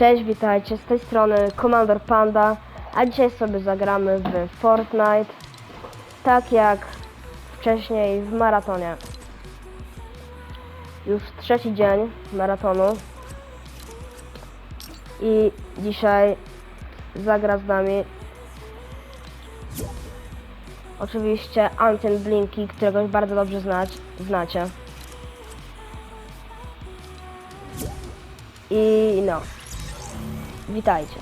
Cześć, witajcie, z tej strony Commander Panda, a dzisiaj sobie zagramy w Fortnite, tak jak wcześniej w maratonie. Już trzeci dzień maratonu i dzisiaj zagra z nami oczywiście Ancient Blinky, którego bardzo dobrze znać, znacie. I no, witajcie.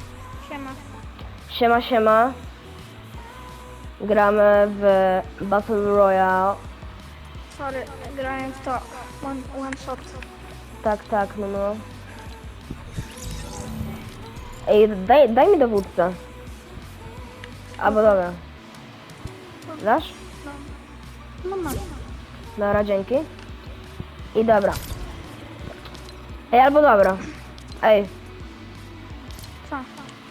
Siema. Siema, siema. Gramy w Battle Royale. Sorry, grałem w to one, one shot. Tak, tak, no no. Ej, daj, daj mi dowódcę. Albo dobra. Dasz? No. No mam. Dobra, dzięki. I dobra. Ej, albo dobra. Ej?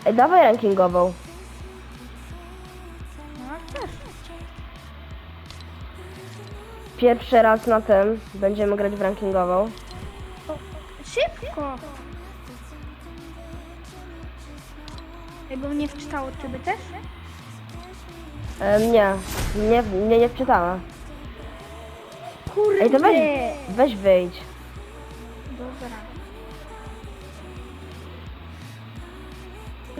Ej, dawaj rankingową. No też. Pierwszy raz na tym będziemy grać w rankingową. Szybko. Jakby mnie wczytało, czy by też? Em, nie, nie, nie, nie wczytała. Kurde. Ej, to weź, weź wyjdź. Dobra.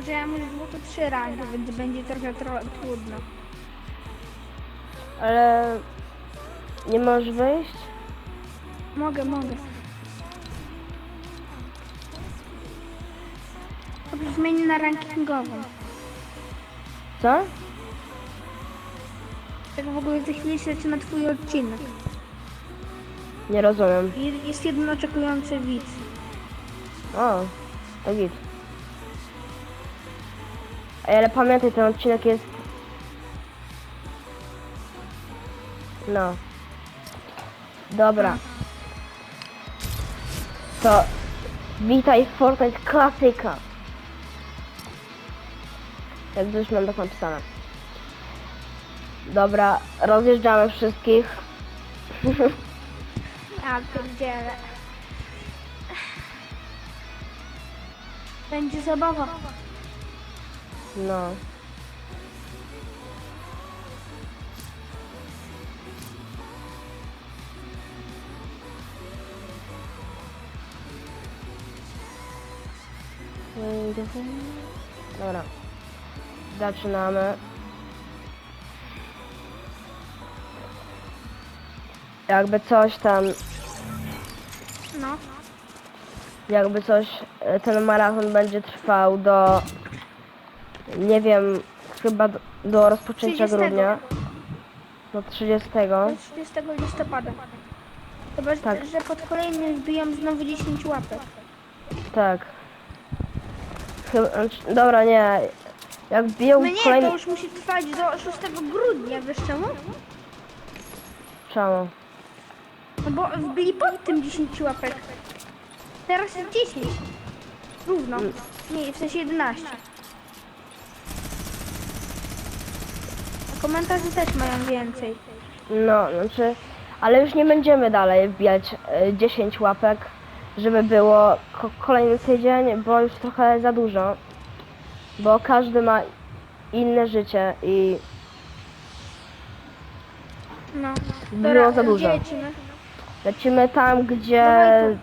Że ja mam złoto trzy rangi, więc będzie trochę tro, trudno. Ale nie możesz wyjść? Mogę, mogę. Dobrze, zmienię na rankingową. Co? Tak w ogóle za chwilę się zaczyna twój odcinek. Nie rozumiem. I Jest jeden oczekujący widz. O, to git. Ej, ale pamiętaj, ten odcinek jest... No. Dobra. To witaj w Fortnite klasyka. Jak już mam tak napisane. Dobra, rozjeżdżamy wszystkich. Ja pierdzielę. Będzie zabawa. No. Dobra. Zaczynamy. Jakby coś tam, No. jakby coś, e, ten maraton będzie trwał do, nie wiem, chyba do, do rozpoczęcia 30. grudnia. Do 30. Do 30 listopada. Chyba, że- Tak. że pod kolejnym wbijam znowu 10 łapek. Tak. Chyba, znaczy, dobra, nie. Jak biją No nie, kolejny... to już musi trwać do 6 grudnia, wiesz czemu? Czemu? No bo wbili pod tym 10 łapek. Teraz jest 10. Równo. Nie, w sensie 11. komentarze też mają więcej. No, znaczy... Ale już nie będziemy dalej wbijać e, 10 łapek, żeby było ko kolejny tydzień, bo już trochę za dużo. Bo każdy ma inne życie i No. Było za dużo. gdzie lecimy? lecimy tam, gdzie... Dawaj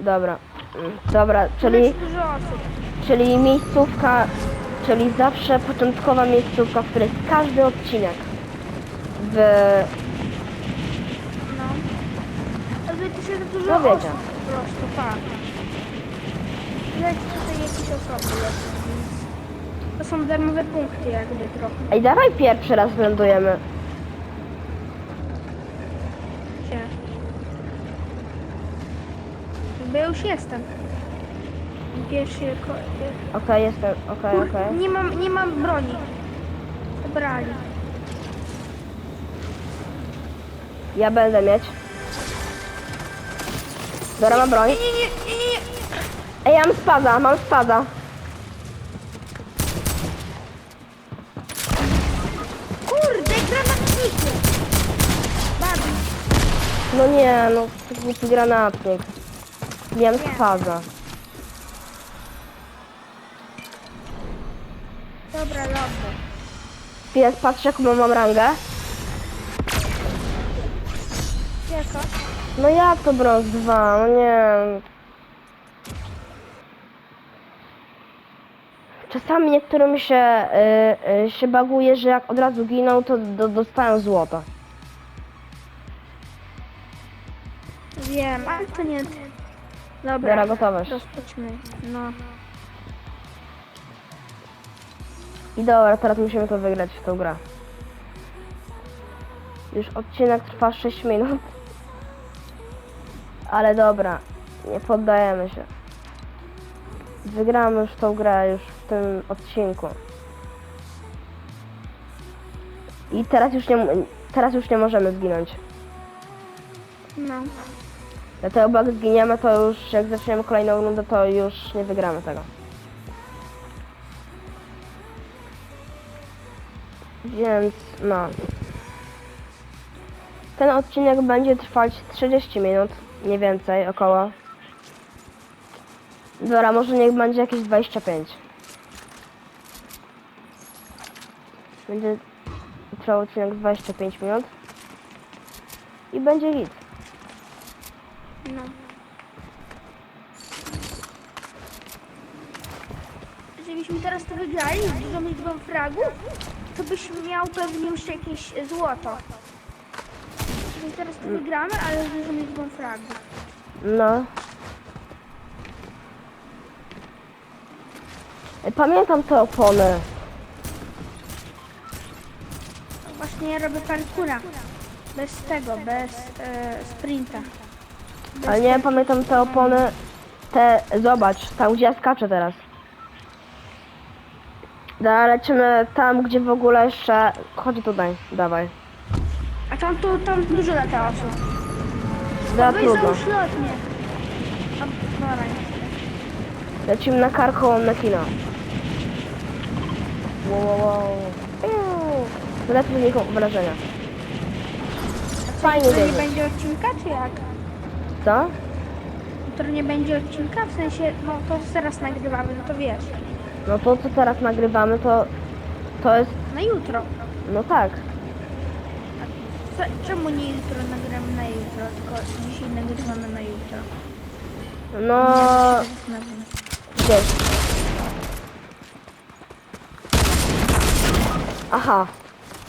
Dobra. Mm, Dobra, czyli... leci dużo osób. Czyli miejscówka, czyli zawsze początkowa miejscówka, w której jest każdy odcinek w... No. Tu się dużo No wiecie. osób po prostu, tak. Leci tutaj jakieś osoby lecą, więc... To są darmowe punkty jakby trochę. Ej, dawaj pierwszy raz lądujemy. Gdzie? Bo ja już jestem. Pierwszy... Okej, jestem, okej, Kur... okej. Nie mam, nie mam broni. Zabrali. Ja będę mieć. Dobra, mam broń. Nie, nie, nie, nie, nie. Ej, ja mam spada, mam spada. Kurde, granatniki! Babi. No nie, no, to głupi granatnik. Nie. spada. Dobra, dobra. Pies, patrz jaką mam rangę. Jaka? No jak to brąz 2? No nie. Czasami niektórym się, y, y, się baguje, że jak od razu giną, to do, dostają złoto. Wiem, ale to nie... Dobra, Dobra, rozpoczmy. No. I dobra, teraz musimy to wygrać w tą grę. Już odcinek trwa 6 minut. Ale dobra, nie poddajemy się. Wygramy już tą grę już w tym odcinku. I teraz już nie, teraz już nie możemy zginąć. No. Dlatego jak zginiemy, to już jak zaczniemy kolejną rundę, to już nie wygramy tego. Więc no. Ten odcinek będzie trwać 30 minut, nie więcej, około. Dobra, może niech będzie jakieś 25. Będzie trwał odcinek 25 minut. I będzie git. No. Gdybyśmy teraz to wygrali z dużą liczbą fragów, to byś miał pewnie już jakieś złoto. Czyli teraz to wygramy, ale z dużą liczbą fragów. No. Ej, Pamiętam te opony. Właśnie ja robię parkura. Bez tego, bez e, sprinta. Ale nie pamiętam te opony. Te, zobacz, tam gdzie ja skaczę teraz. Dobra, lecimy tam, gdzie w ogóle jeszcze... Chodź tutaj, dawaj. A tam tu, tam dużo lata osób. Za Weź trudno. załóż dobra. Lecimy na karką na kino. Wow, wow, wow. Piu. Lecimy z nich wrażenia. Fajnie To nie będzie odcinka, czy jak? Co? To nie będzie odcinka, w sensie, no to teraz nagrywamy, no to wiesz. No to co teraz nagrywamy, to... To jest... Na jutro. No tak. Co- Czemu nie jutro nagramy na jutro, tylko dzisiaj nagrywamy na jutro? No... Zastanawiam. Gdzieś. Aha.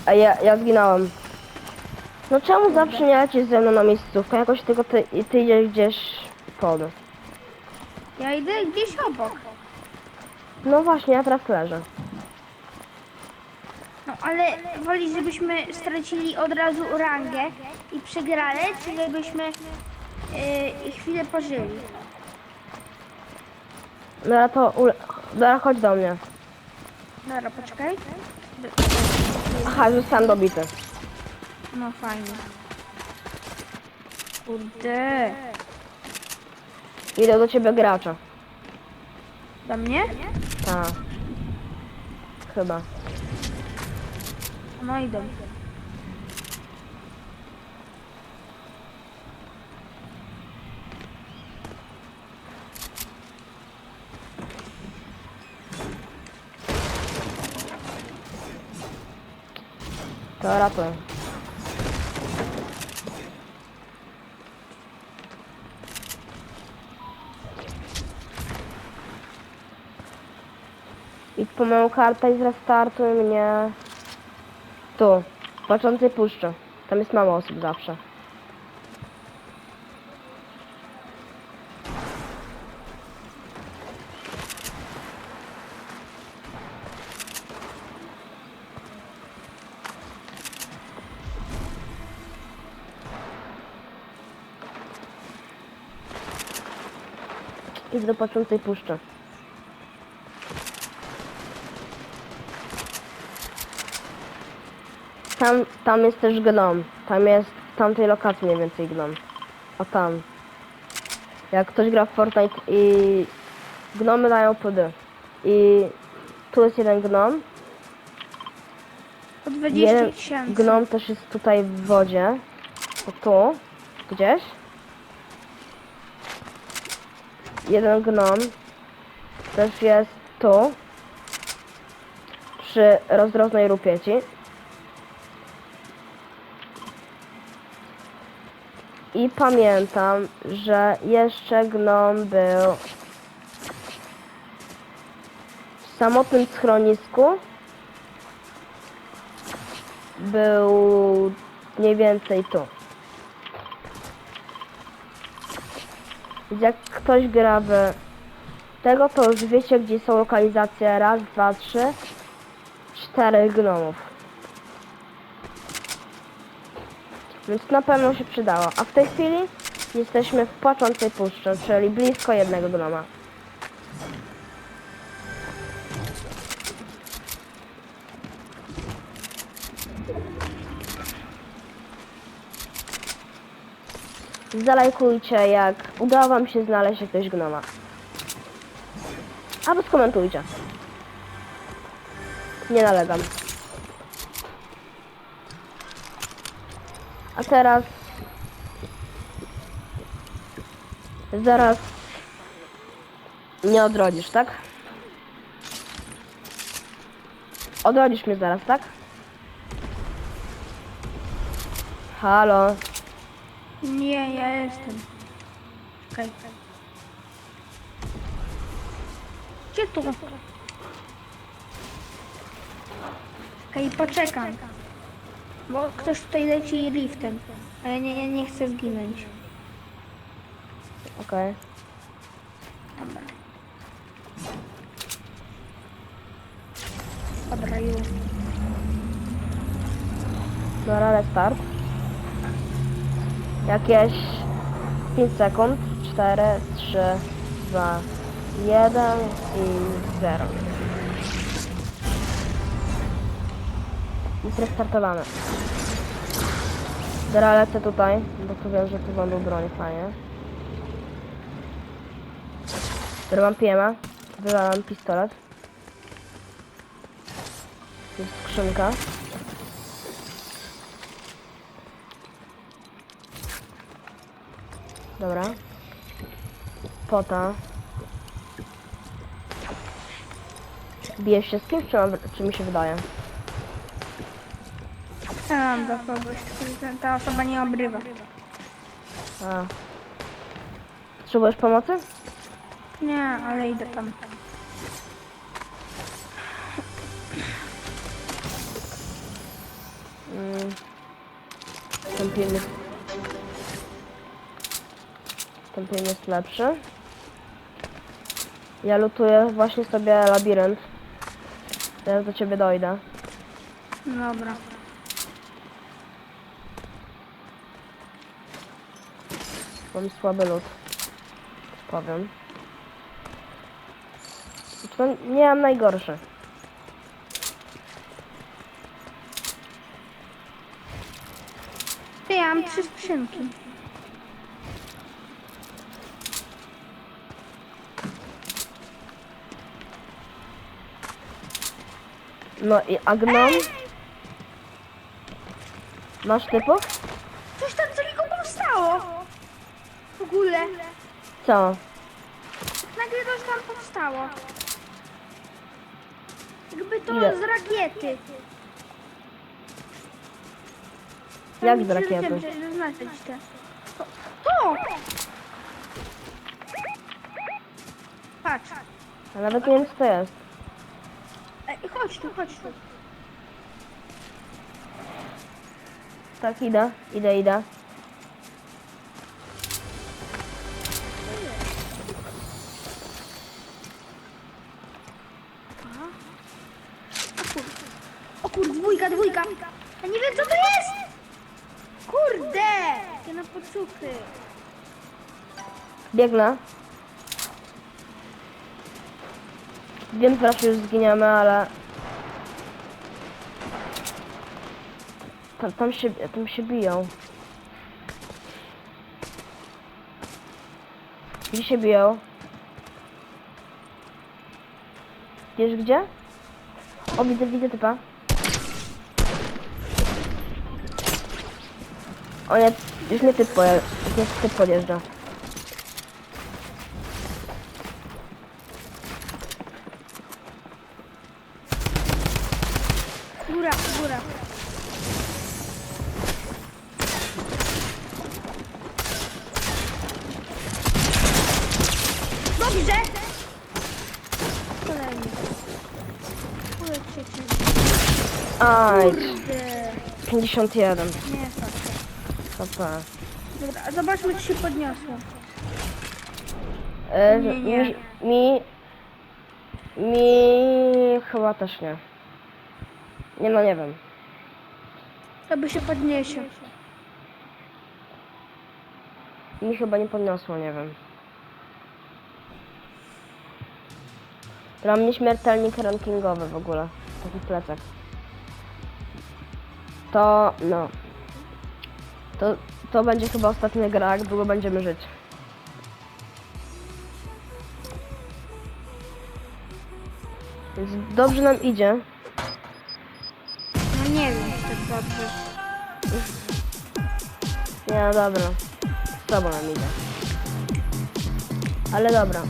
A ja, ja zginąłem. No czemu zawsze nie lecisz ze mną na miejscówkę? Jakoś tylko ty, ty idziesz gdzieś pod. Ja idę gdzieś obok. No właśnie, ja teraz leżę. No ale woli, żebyśmy stracili od razu rangę i przegrali, czy żebyśmy yy, chwilę pożyli. Dobra, to ule... Dobra, chodź do mnie. Dobra, poczekaj. Aha, zostałem dobity. No fajnie. Kurde. Idę do ciebie gracza. Do mnie? Tak. Chyba. No idą. To ratuj. Idź po moją kartę i zrestartuj mnie. Tu, w patrzącej puszczy. Tam jest mało osób zawsze. Idź do patrzącej puszczy. Tam, tam jest też gnom. Tam jest w tamtej lokacji mniej więcej gnom. O tam. Jak ktoś gra w Fortnite i gnomy dają pody. I tu jest jeden gnom. Po 20 Jeden tysięcy. gnom też jest tutaj w wodzie. O tu. Gdzieś. Jeden gnom też jest tu. przy rozdrożnej rupieci. I pamiętam, że jeszcze gnom był w samotnym schronisku. Był mniej więcej tu. Więc Jak ktoś gra w tego, to już wiecie, gdzie są lokalizacje. Raz, dwa, trzy, czterech gnomów. Więc na pewno się przydało. A w tej chwili jesteśmy w płaczącej puszczy, czyli blisko jednego gnoma. Zalajkujcie, jak udało wam się znaleźć jakiegoś gnoma. Albo skomentujcie. Nie nalegam. Teraz... Zaraz... Nie odrodzisz, tak? Odrodzisz mnie zaraz, tak? Halo? Nie, ja jestem. Czekaj. Gdzie tu? Czekaj, poczekam. Bo ktoś tutaj leci liftem. A ja nie, ja nie chcę zginąć. Okej. Dobra. Dobra, już. Dobra, restart. Jakieś 5 sekund. 4, 3, 2, 1 i 0. I zrestartowane. Dobra, lecę tutaj, bo tu wiem, że tu będą broni fajnie. Dobra, mam PMA. Wywalam pistolet. Tu Jest skrzynka. Dobra. Pota. Bijesz się z kimś, czy, mam, czy mi się wydaje? Mam do kogoś, tylko że ta osoba nie obrywa. A. Potrzebujesz pomocy? Nie, ale idę tam. Mm. Ten film jest... Ten film jest lepszy. Ja lutuję właśnie sobie labirynt. Teraz do ciebie dojdę. Dobra. Mam słaby lód. Powiem. Nie mam najgorszy. Ty, ja mam trzy skrzynki. No i a gnom? Masz typów? Coś tam takiego powstało. W ogóle. Co? Nagle coś tam powstało. Jakby to Ile? z rakiety. Jak z rakiety? Zaznaczyć te. To! to! Patrz. A nawet nie wiem co to jest. Ej, chodź tu, chodź tu. Tak, idę, idę, idę. Biegnę. Wiem, zaraz już zginiemy, ale... Tam, tam, się, tam się biją. Gdzie się biją? Wiesz gdzie? O, widzę, widzę typa. O nie, już nie typ, poje, już nie typ podjeżdża. Nice! Kurde. 51 Nie. HP. Dobra, a zobaczmy, czy się podniosło. E, Nie, nie. Mi, mi... Mi... Chyba też nie. Nie no, nie wiem. To by się podniesie. Mi chyba nie podniosło, nie wiem. To mam nieśmiertelnik rankingowy w ogóle. Taki plecak. To, no. To, to będzie chyba ostatnia gra, jak długo będziemy żyć. Więc dobrze nam idzie. No nie wiem, czy tak dobrze. Nie, no dobra. Z tobą nam idzie. Ale dobra.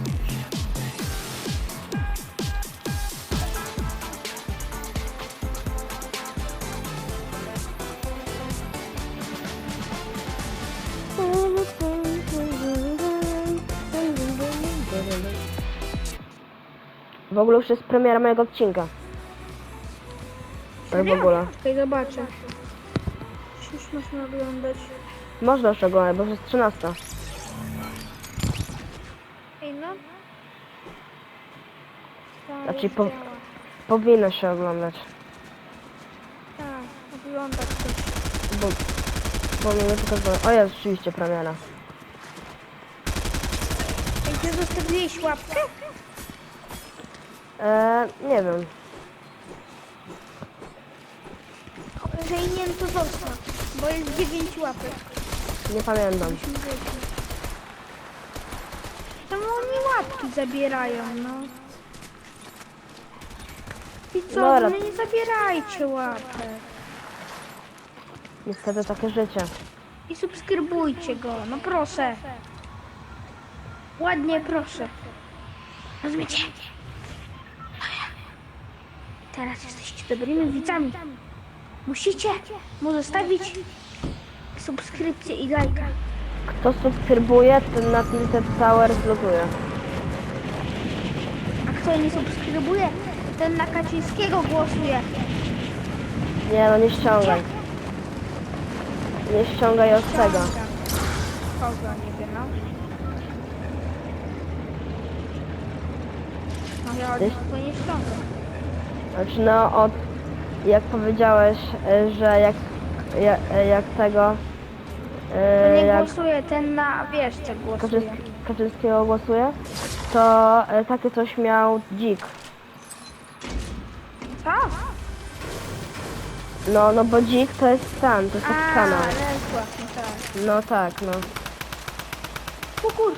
W ogóle już jest premiera mojego odcinka. Tak w ogóle. Czekaj, zobaczę. Już można oglądać. Można już oglądać, bo już jest 13. Ej, no. Tak, Znaczy po- działa. Powinno się oglądać. Tak, oglądać coś. Bo, bo mnie nie pokazuje. O jest rzeczywiście premiera. Ej, ty zostawiłeś łapkę? Eee, nie wiem. Jeżeli nie, to zostaw. Bo jest 9 łapek. Nie pamiętam. Musimy wiedzieć. Czemu oni łapki zabierają, no? I co, Dobra. no nie zabierajcie łapek. Niestety takie życie. I subskrybujcie go, no proszę. Ładnie proszę. Rozumiecie? Teraz jesteście dobrymi widzami. Musicie mu zostawić subskrypcję i lajka. Kto subskrybuje, ten na Tilted Tower zlutuje. A kto nie subskrybuje, ten na Kaczyńskiego głosuje. Nie no, nie ściągaj. Nie ściągaj od tego. Kogo nie wiem, no. No ja od nie ściągam. Znaczy no od... Jak powiedziałeś, e, że jak... Jak, jak tego... To e, nie Jak głosuje, ten na wieszce głosuje. Kaczyński, Kaczyńskiego głosuje, to e, takie coś miał dzik. Co? No, no bo dzik to jest ten, to jest taki kanał. tak. No tak, no. O kur...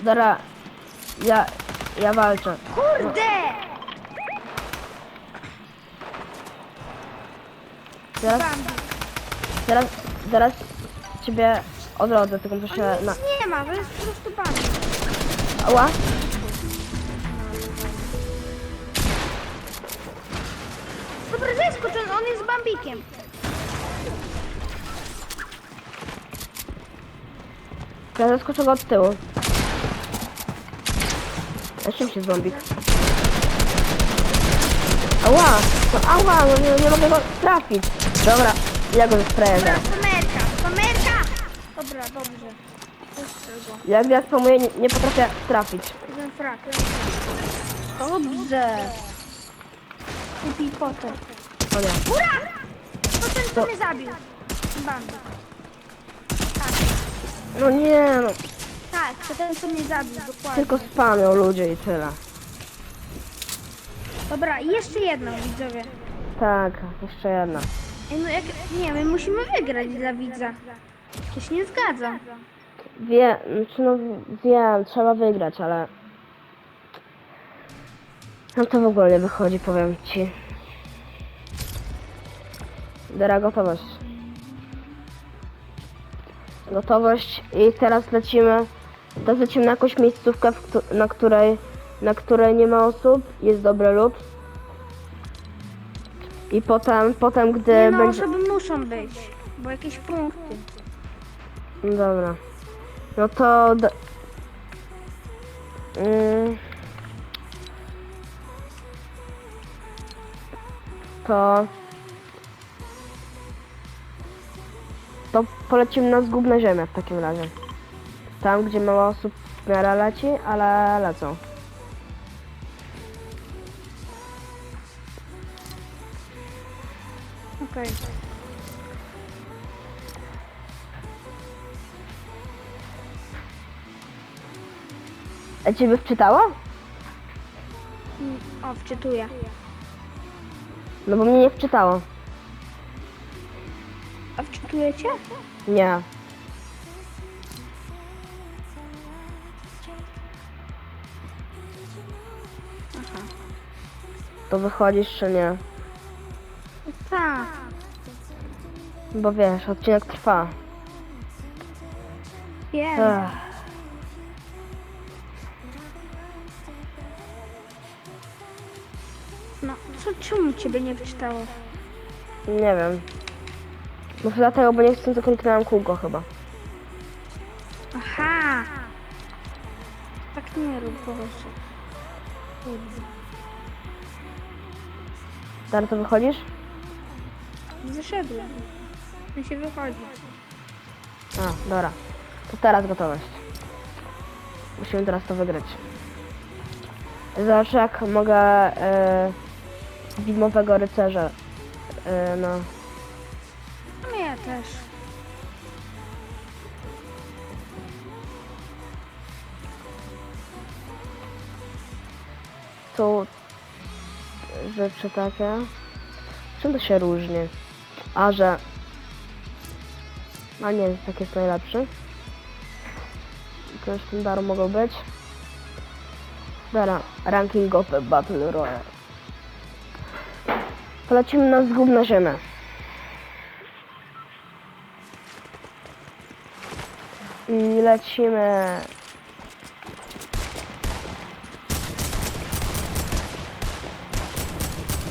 Dobra, ja, ja walczę. Kurde! Teraz, teraz, teraz ciebie odrodzę, tylko muszę się On na... nic nie ma, to jest po prostu Bambi. Ała? Dobra, zeskocz, on, on jest Bambikiem. Ja zaskoczę go od tyłu. Ja szybciej zombik. Ała! No ała, no nie, nie mogę go trafić. Dobra, ja go zespraję Dobra, zaraz. kamerka, kamerka! Dobra, dobrze. Zestrzel go. Jak moje nie, nie potrafię trafić. Jeden frak. Dobrze. Kupi potem. O nie. Ura! To ten, co mnie zabił. Bambi. No nie, no. Tak, to ten, co mnie zabił, dokładnie. Tylko spamią ludzie i tyle. Dobra, i jeszcze jedną, widzowie. Tak, jeszcze jedna. Ej, no jak, nie, my musimy wygrać dla widza. To się nie zgadza. Wie, znaczy no wiem, trzeba wygrać, ale... No to w ogóle nie wychodzi, powiem ci. Dera gotowość. Gotowość i teraz lecimy. Stawia na jakąś miejscówkę, na której na której nie ma osób, jest dobry lub. I potem, potem gdy nie no, będzie... osoby muszą być, bo jakieś punkty. Dobra. No to... Do... Mm. To... To polecimy na zgubne ziemię w takim razie. Tam, gdzie mało osób w miarę leci, ale lecą. Okej. A ciebie wczytało? Mm, O, wczytuję. No bo mnie nie wczytało. A wczytujecie? Nie. To wychodzisz czy nie? Tak. Bo wiesz, odcinek trwa. Wiem. Ech. No, co, czemu ciebie nie wczytało? Nie wiem. Może dlatego, bo nie chcę, to kliknąłem kółko chyba. Aha! Tak nie rób, proszę. Kurde. Teraz to wychodzisz? Wyszedłem. Mi się wychodzi. A, dobra. To teraz gotowość. Musimy teraz to wygrać. Zobacz jak mogę e, widmowego rycerza. E, no. No ja też. Tu rzeczy takie. Czym to się różni? A że. A nie, tak jest najlepszy. Jakieś tym daru mogą być. Dobra, rankingowe Battle Royale. Polecimy na zgubne ziemię. I lecimy.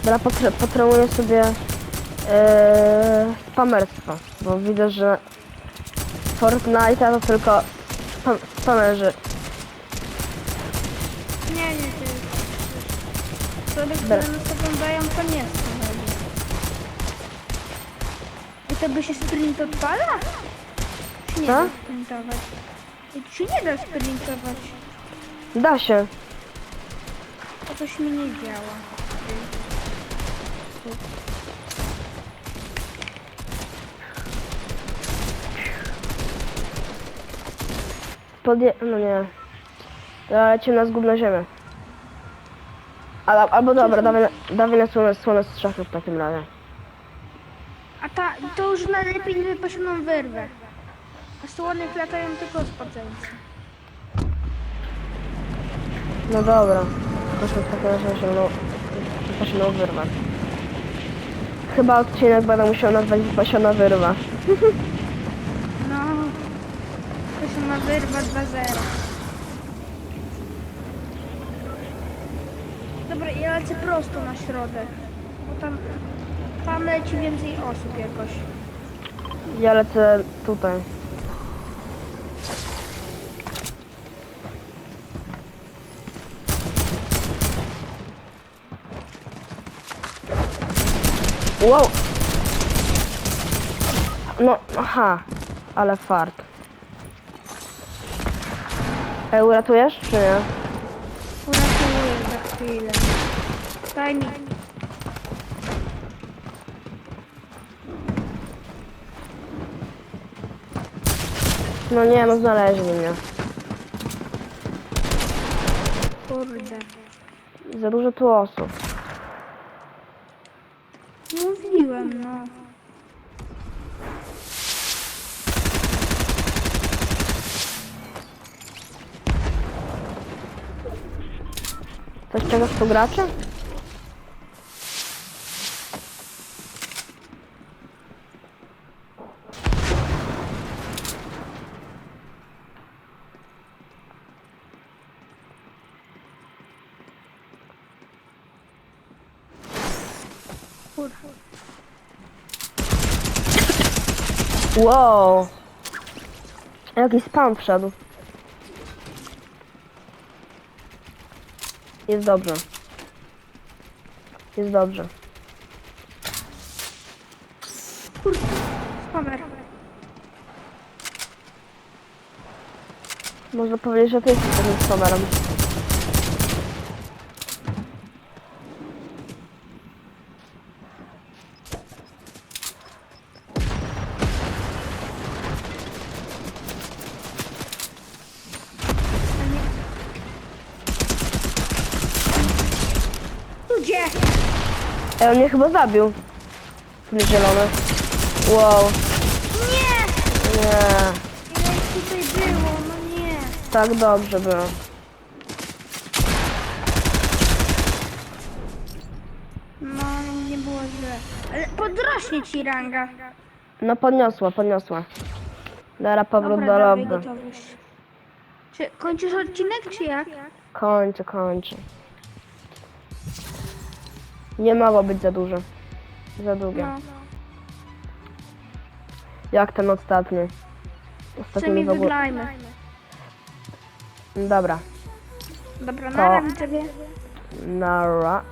Dobra, potrenuję sobie yy, spamerstwo, bo widzę, że Fortnite to tylko spam, spamerzy. Nie, nie, to jest... Dobra. które nas oglądają, to nie samochód. I to by się sprint odpala? Czy nie Co? da sprintować? I Czy nie da sprintować? Da się. To coś mi nie działa. Podje... No nie. Dobra, lecimy na zgubne ziemię. Ale, albo dobra, dawaj na, dawaj na słone, słone strzechy w takim razie. A ta, to już najlepiej wypasioną wyrwę. A słonych latają tylko z patencji. No dobra. Proszę w takim razie się no, wypasioną wyrwę. Chyba odcinek będę musiał nazwać wypasiona wyrwa. No, wypasiona wyrwa 2-0. Dobra, ja lecę prosto na środek. Bo tam, tam leci więcej osób jakoś. Ja lecę tutaj. Wow! No, aha, ale fart. Ej, uratujesz, czy nie? Uratuję za chwilę. Daj mi. No nie, no znaleźli mnie. Kurde. Za dużo tu osób. Mówiłem, no. Tu gracze? Kurde. Wow! Jaki spam wszedł. Jest dobrze. Jest dobrze. Kurde, spamer. Można powiedzieć, że ty jesteś tym spamerem. Ej, on mnie chyba zabił. Ten zielony. Wow, Nie! nie. Ile ich tutaj było? No nie. Tak dobrze było. No, nie było źle. Ale podrośnie ci ranga. No podniosła, podniosła. Dobra, powrót do dawaj lobby. gotowość. Czy kończysz odcinek, czy jak? Kończę, kończę. Nie mogło być za dużo. Za długie. No. Jak ten ostatni. Ostatni Przynajmniej w ogóle. wygrajmy. Dobra. Dobra, To- na razie. Nara.